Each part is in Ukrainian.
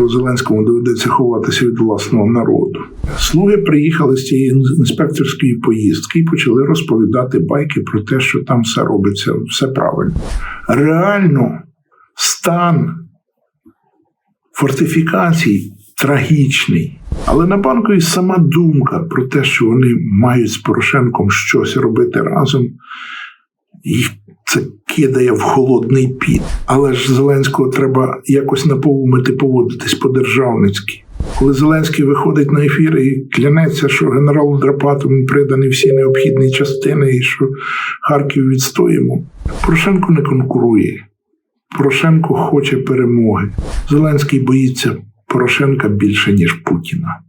скоро Зеленському доведеться ховатися від власного народу. Слуги приїхали з цієї інспекторської поїздки і почали розповідати байки про те, що там все робиться, все правильно. Реально стан фортифікацій трагічний. Але на банку і сама думка про те, що вони мають з Порошенком щось робити разом, їх це кидає в холодний піт. Але ж Зеленського треба якось наповнити поводитись по-державницьки. Коли Зеленський виходить на ефір і клянеться, що генералу Драпатому придані всі необхідні частини, і що Харків відстоїмо, Порошенко не конкурує. Порошенко хоче перемоги. Зеленський боїться Порошенка більше, ніж Путіна.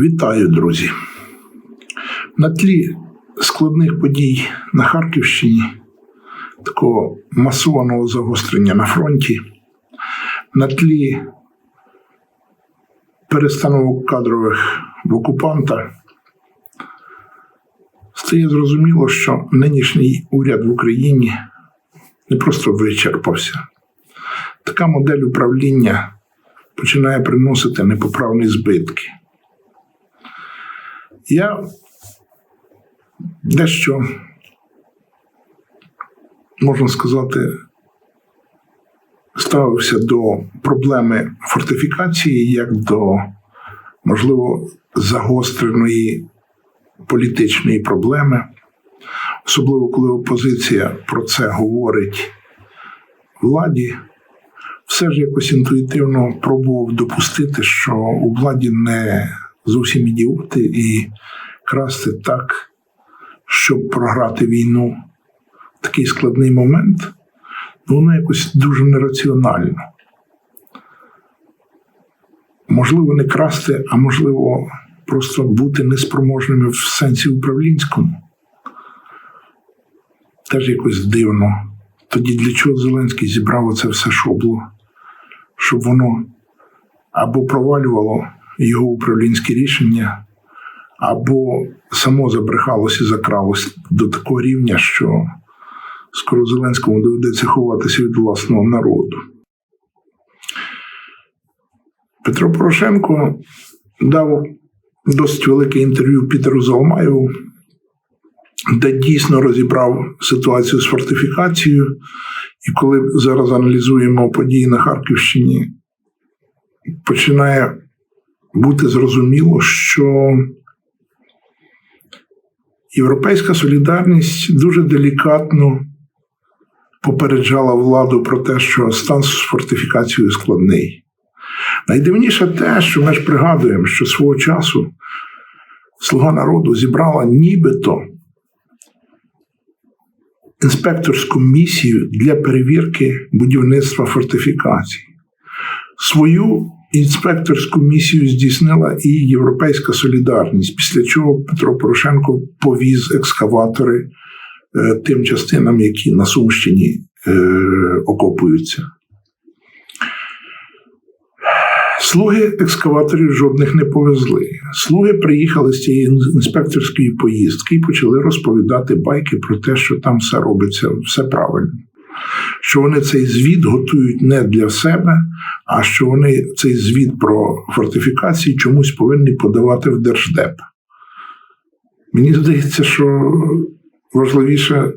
Вітаю, друзі. На тлі складних подій на Харківщині, такого масованого загострення на фронті, на тлі перестановок кадрових в окупанта, стає зрозуміло, що нинішній уряд в Україні не просто вичерпався. Така модель управління починає приносити непоправні збитки. Я дещо, можна сказати, ставився до проблеми фортифікації як до, можливо, загостреної політичної проблеми, особливо коли опозиція про це говорить владі. Все ж якось інтуїтивно пробував допустити, що у владі не зовсім ідіоти і красти так, щоб програти війну в такий складний момент, ну, воно якось дуже нераціонально. Можливо, не красти, а можливо, просто бути неспроможними в сенсі управлінському. Теж якось дивно. Тоді для чого Зеленський зібрав оце все шобло, щоб воно або провалювало його управлінські рішення, або само забрехалося і закралося до такого рівня, що скоро Зеленському доведеться ховатися від власного народу. Петро Порошенко дав досить велике інтерв'ю Пітеру Заумаєву, де дійсно розібрав ситуацію з фортифікацією. І коли зараз аналізуємо події на Харківщині, починає бути зрозуміло, що Європейська солідарність дуже делікатно попереджала владу про те, що стан з фортифікацією складний. Найдивніше те, що ми ж пригадуємо, що свого часу Слуга народу зібрала нібито інспекторську місію для перевірки будівництва фортифікацій. Свою інспекторську місію здійснила і Європейська солідарність, після чого Петро Порошенко повіз екскаватори е, тим частинам, які на Сумщині е, окопуються. Слуги екскаваторів жодних не повезли. Слуги приїхали з цієї інспекторської поїздки і почали розповідати байки про те, що там все робиться, все правильно. Що вони цей звіт готують не для себе, а що вони цей звіт про фортифікації чомусь повинні подавати в Держдеп. Мені здається, що важливіше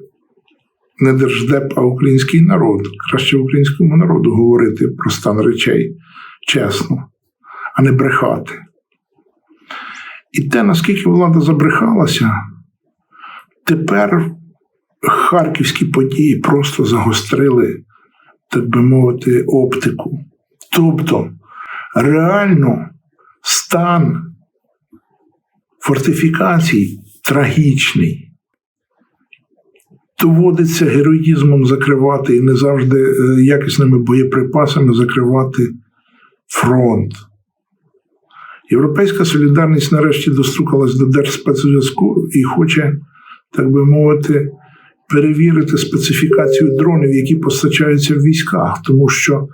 не Держдеп, а український народ. Краще українському народу говорити про стан речей чесно, а не брехати. І те, наскільки влада забрехалася, тепер харківські події просто загострили, так би мовити, оптику. Тобто реально стан фортифікацій трагічний. Доводиться героїзмом закривати і не завжди е, якісними боєприпасами закривати фронт. Європейська солідарність нарешті достукалась до Держспецзв'язку і хоче, так би мовити, перевірити специфікацію дронів, які постачаються в військах, тому що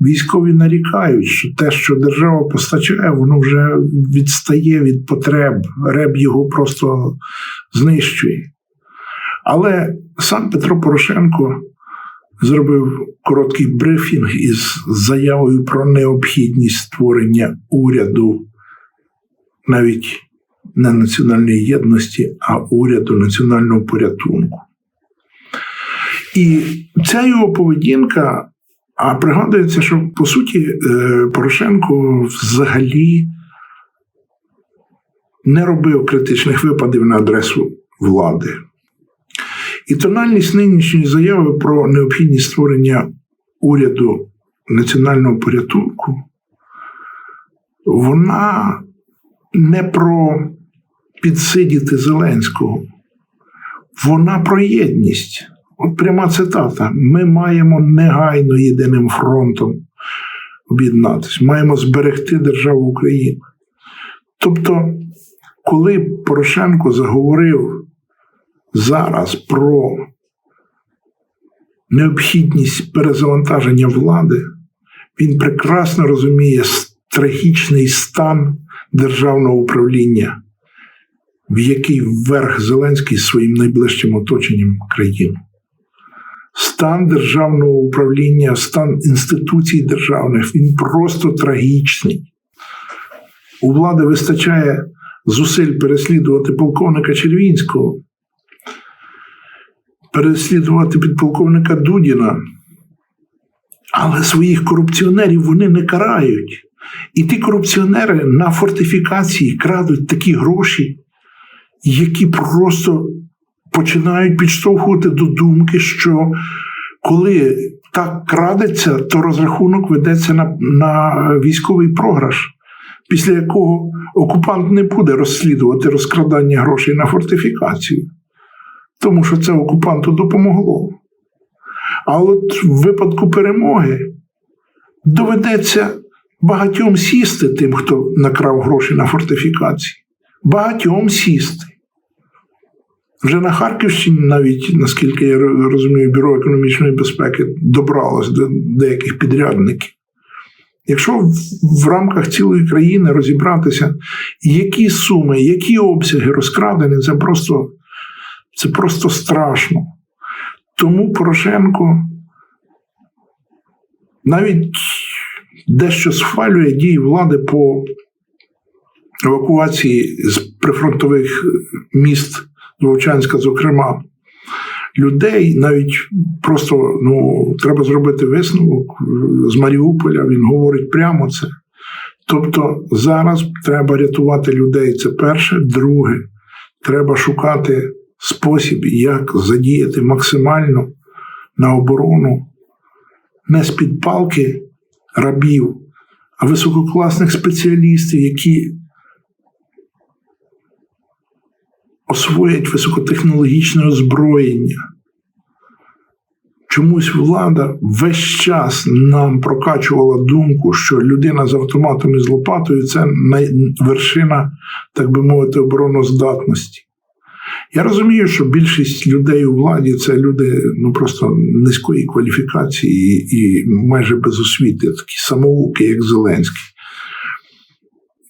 військові нарікають, що те, що держава постачає, воно вже відстає від потреб, реб його просто знищує. Але сам Петро Порошенко зробив короткий брифінг із заявою про необхідність створення уряду навіть не національної єдності, а уряду національного порятунку. І ця його поведінка, а пригадується, що по суті е, Порошенко взагалі не робив критичних випадів на адресу влади. І тональність нинішньої заяви про необхідність створення уряду національного порятунку, вона не про підсидіти Зеленського, вона про єдність. От пряма цитата: ми маємо негайно єдиним фронтом об'єднатися, маємо зберегти державу Україну. Тобто, коли Порошенко заговорив зараз про необхідність перезавантаження влади, він прекрасно розуміє трагічний стан державного управління, в який вверх Зеленський своїм найближчим оточенням країни. Стан державного управління, стан інституцій державних він просто трагічний. У влади вистачає зусиль переслідувати полковника Червінського, переслідувати підполковника Дудіна, але своїх корупціонерів вони не карають. І ті корупціонери на фортифікації крадуть такі гроші, які просто починають підштовхувати до думки, що коли так крадеться, то розрахунок ведеться на, на військовий програш, після якого окупант не буде розслідувати розкрадання грошей на фортифікацію, тому що це окупанту допомогло. А от в випадку перемоги доведеться багатьом сісти тим, хто накрав гроші на фортифікації. Багатьом сісти. Вже на Харківщині, навіть, наскільки я розумію, Бюро економічної безпеки добралось до деяких підрядників. Якщо в рамках цілої країни розібратися, які суми, які обсяги розкрадені, це просто, це просто страшно. Тому Порошенко навіть дещо схвалює дії влади по евакуації з прифронтових міст Вовчанська, зокрема, людей навіть просто ну, треба зробити висновок з Маріуполя. Він говорить прямо це. Тобто зараз треба рятувати людей. Це перше. Друге, треба шукати спосіб, як задіяти максимально на оборону не з-під палки рабів, а висококласних спеціалістів, які освоять високотехнологічне озброєння. Чомусь влада весь час нам прокачувала думку, що людина з автоматом і з лопатою це вершина, так би мовити, обороноздатності. Я розумію, що більшість людей у владі це люди ну просто низької кваліфікації і майже без освіти, такі самоуки, як Зеленський.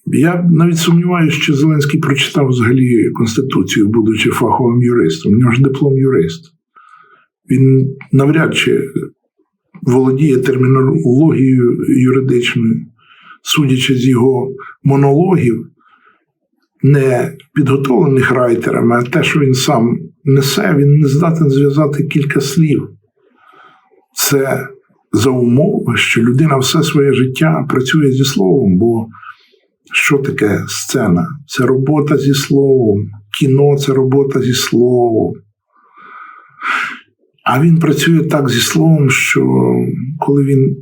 Я навіть сумніваюся, що Зеленський прочитав взагалі Конституцію, будучи фаховим юристом. У нього ж диплом юрист. Він навряд чи володіє термінологією юридичною, судячи з його монологів не підготовлених райтерами, а те, що він сам несе, він не здатен зв'язати кілька слів. Це за умови, що людина все своє життя працює зі словом. Бо що таке сцена? Це робота зі словом, кіно це робота зі словом. А він працює так зі словом, що коли він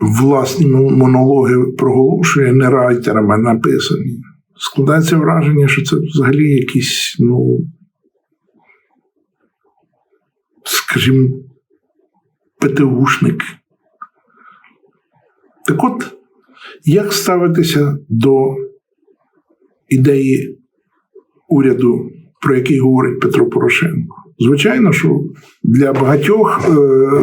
власні монологи проголошує, не райтерами написані, складається враження, що це взагалі якийсь, ну, скажімо, ПТУшник. Так от, як ставитися до ідеї уряду, про який говорить Петро Порошенко? Звичайно, що для багатьох е,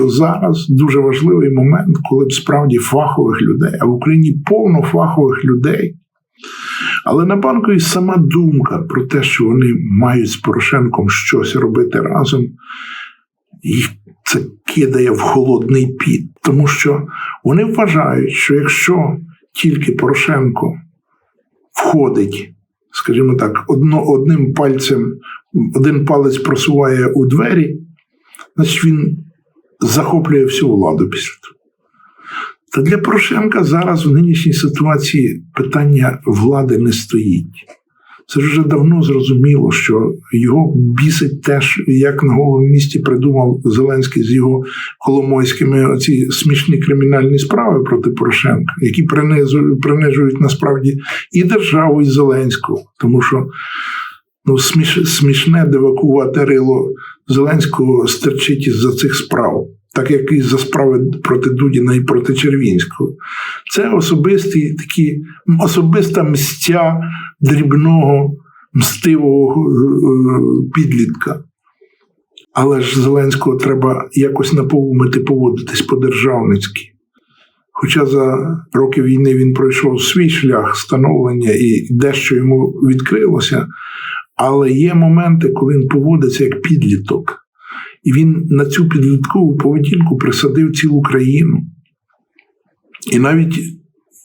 зараз дуже важливий момент, коли б справді фахових людей, а в Україні повно фахових людей Але на банкові сама думка про те, що вони мають з Порошенком щось робити разом, їх це кидає в холодний піт. Тому що вони вважають, що якщо тільки Порошенко входить, скажімо так, одно, одним пальцем, один палець просуває у двері, значить він захоплює всю владу після того. Та для Порошенка зараз в нинішній ситуації питання влади не стоїть. Це вже давно зрозуміло, що його бісить теж, як на голову місті придумав Зеленський з його Коломойськими оці смішні кримінальні справи проти Порошенка, які принижують, насправді і державу, і Зеленську. Тому що ну, сміш, смішне девакувати рило Зеленського стерчить із-за цих справ так як і за справи проти Дудіна і проти Червінського. Це особисті такі особиста мстя дрібного мстивого е, підлітка. Але ж Зеленського треба якось наповнити поводитись по-державницьки. Хоча за роки війни він пройшов свій шлях становлення і дещо йому відкрилося, але є моменти, коли він поводиться як підліток. І він на цю підліткову поведінку присадив цілу країну. І навіть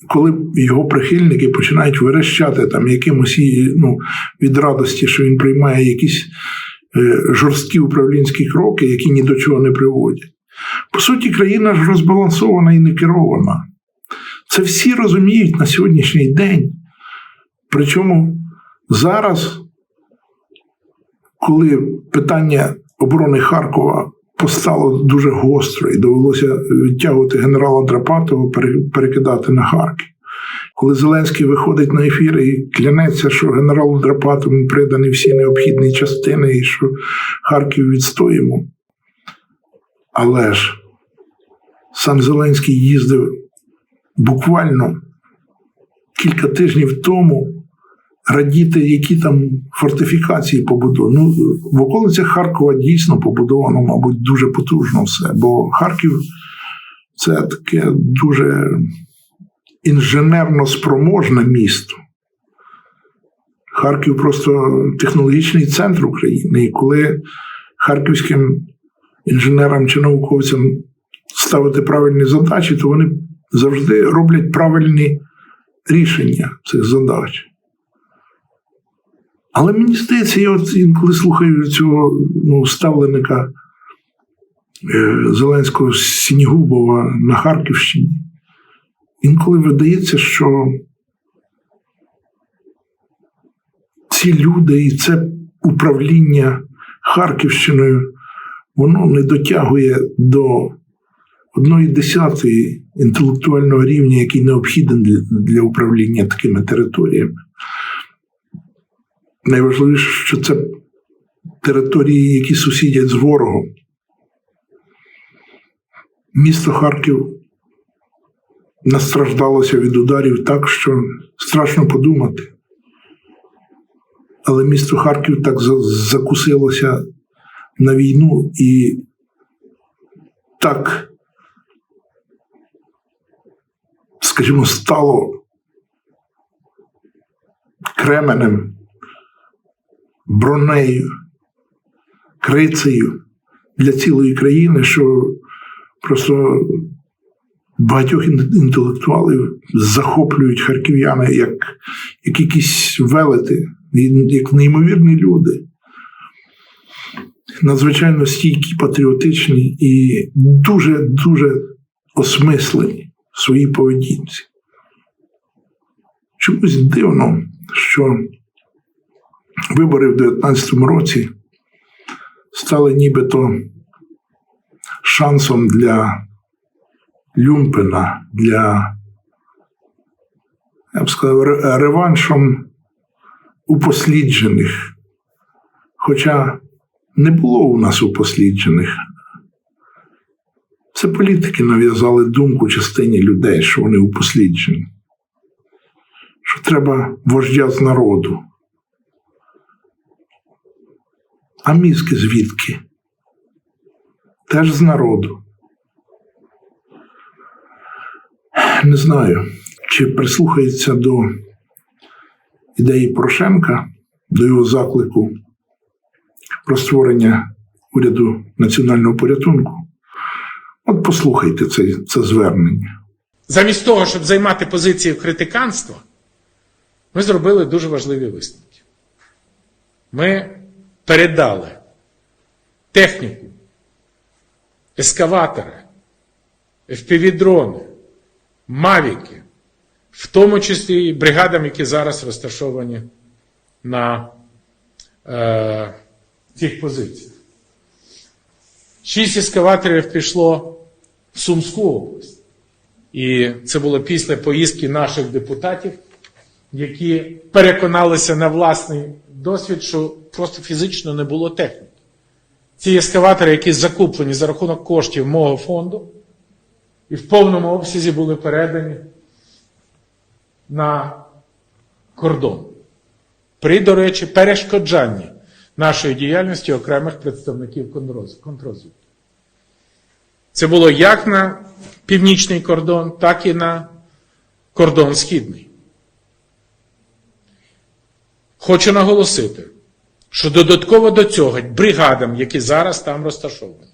коли його прихильники починають верещати там якимось ну, від радості, що він приймає якісь е, жорсткі управлінські кроки, які ні до чого не приводять. По суті, країна ж розбалансована і не керована. Це всі розуміють на сьогоднішній день. Причому зараз, коли питання оборони Харкова постало дуже гостро і довелося відтягувати генерала Драпатова, перекидати на Харків. Коли Зеленський виходить на ефір і клянеться, що генералу Драпатову придані всі необхідні частини, і що Харків відстоїмо. Але ж сам Зеленський їздив буквально кілька тижнів тому радіти, які там фортифікації побудовані. Ну, в околицях Харкова дійсно побудовано, мабуть, дуже потужно все. Бо Харків це таке дуже інженерно спроможне місто. Харків просто технологічний центр України. І коли харківським інженерам чи науковцям ставити правильні задачі, то вони завжди роблять правильні рішення цих задач. Але мені здається, я от інколи слухаю цього ну, ставленика е, Зеленського Сінігубова на Харківщині, інколи видається, що ці люди і це управління Харківщиною, воно не дотягує до одної десятої інтелектуального рівня, який необхідний для, для управління такими територіями. Найважливіше, що це території, які сусідять з ворогом. Місто Харків настраждалося від ударів так, що страшно подумати. Але місто Харків так закусилося на війну і так, скажімо, стало кременем бронею, крицею для цілої країни, що просто багатьох інтелектуалів захоплюють харків'яни як, як якісь велети, як неймовірні люди. Надзвичайно стійкі, патріотичні і дуже-дуже осмислені в своїй поведінці. Чомусь дивно, що вибори в 2019 році стали нібито шансом для Люмпена, для, я б сказав, реваншом упосліджених. Хоча не було у нас упосліджених. Це політики нав'язали думку частині людей, що вони упосліджені, що треба вождя з народу. А мізки звідки? Теж з народу. Не знаю, чи прислухається до ідеї Порошенка, до його заклику про створення уряду національного порятунку. От послухайте це, це звернення. Замість того, щоб займати позицію критиканства, ми зробили дуже важливі висновки. Ми передали техніку, ескаватори, FPV-дрони, мавіки, в тому числі і бригадам, які зараз розташовані на е, цих позиціях. Шість ескаваторів пішло в Сумську область. І це було після поїздки наших депутатів, які переконалися на власний досвід, що просто фізично не було техніки. Ці ескаватори, які закуплені за рахунок коштів мого фонду, і в повному обсязі були передані на кордон. При, до речі, перешкоджанні нашої діяльності окремих представників контроз- контррозвідки. Це було як на північний кордон, так і на кордон східний. Хочу наголосити, що додатково до цього бригадам, які зараз там розташовані,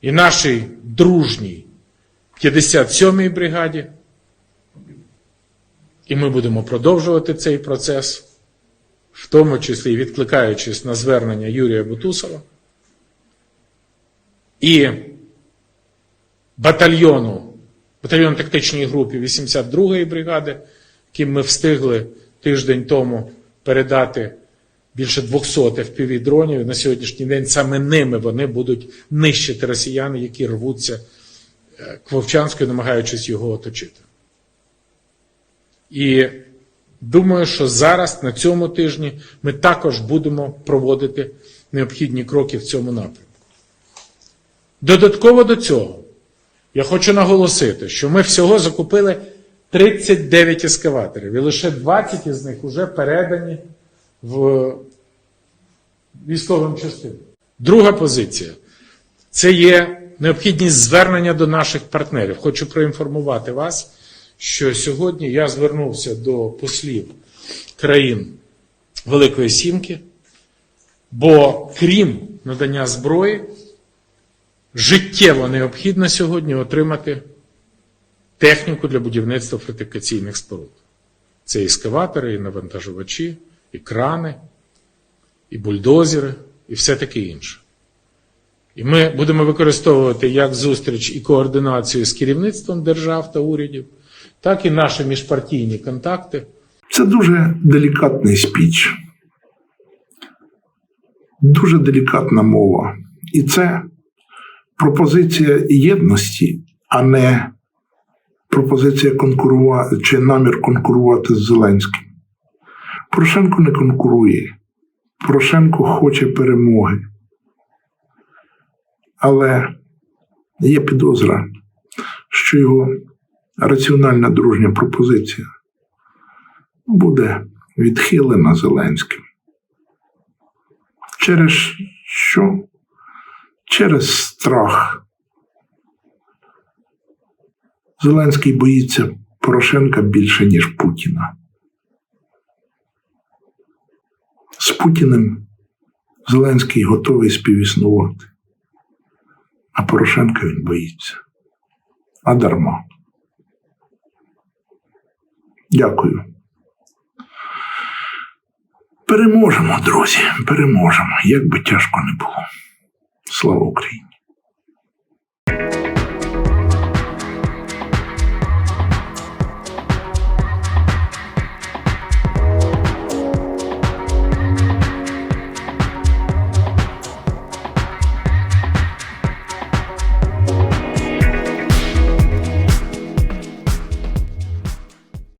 і нашій дружній 57-й бригаді, і ми будемо продовжувати цей процес, в тому числі відкликаючись на звернення Юрія Бутусова, і батальйону, батальйон тактичній групі 82-ї бригади, яким ми встигли тиждень тому передати більше 200 FPV-дронів. На сьогоднішній день саме ними вони будуть нищити росіян, які рвуться е, к Вовчанську, намагаючись його оточити. І думаю, що зараз, на цьому тижні, ми також будемо проводити необхідні кроки в цьому напрямку. Додатково до цього, я хочу наголосити, що ми всього закупили 39 ескаваторів, і лише 20 із них вже передані в військовим частинам. Друга позиція це є необхідність звернення до наших партнерів. Хочу проінформувати вас, що сьогодні я звернувся до послів країн Великої Сімки, бо крім надання зброї, життєво необхідно сьогодні отримати техніку для будівництва фортифікаційних споруд. Це і ескаватори, і навантажувачі, і крани, і бульдозери, і все таке інше. І ми будемо використовувати як зустріч і координацію з керівництвом держав та урядів, так і наші міжпартійні контакти. Це дуже делікатний спіч, дуже делікатна мова. І це пропозиція єдності, а не пропозиція конкурувати чи намір конкурувати з Зеленським. Порошенко не конкурує. Порошенко хоче перемоги. Але є підозра, що його раціональна дружня пропозиція буде відхилена Зеленським. Через що? Через страх. Зеленський боїться Порошенка більше, ніж Путіна. З Путіним Зеленський готовий співіснувати, а Порошенка він боїться. А дарма. Дякую. Переможемо, друзі, переможемо, як би тяжко не було. Слава Україні!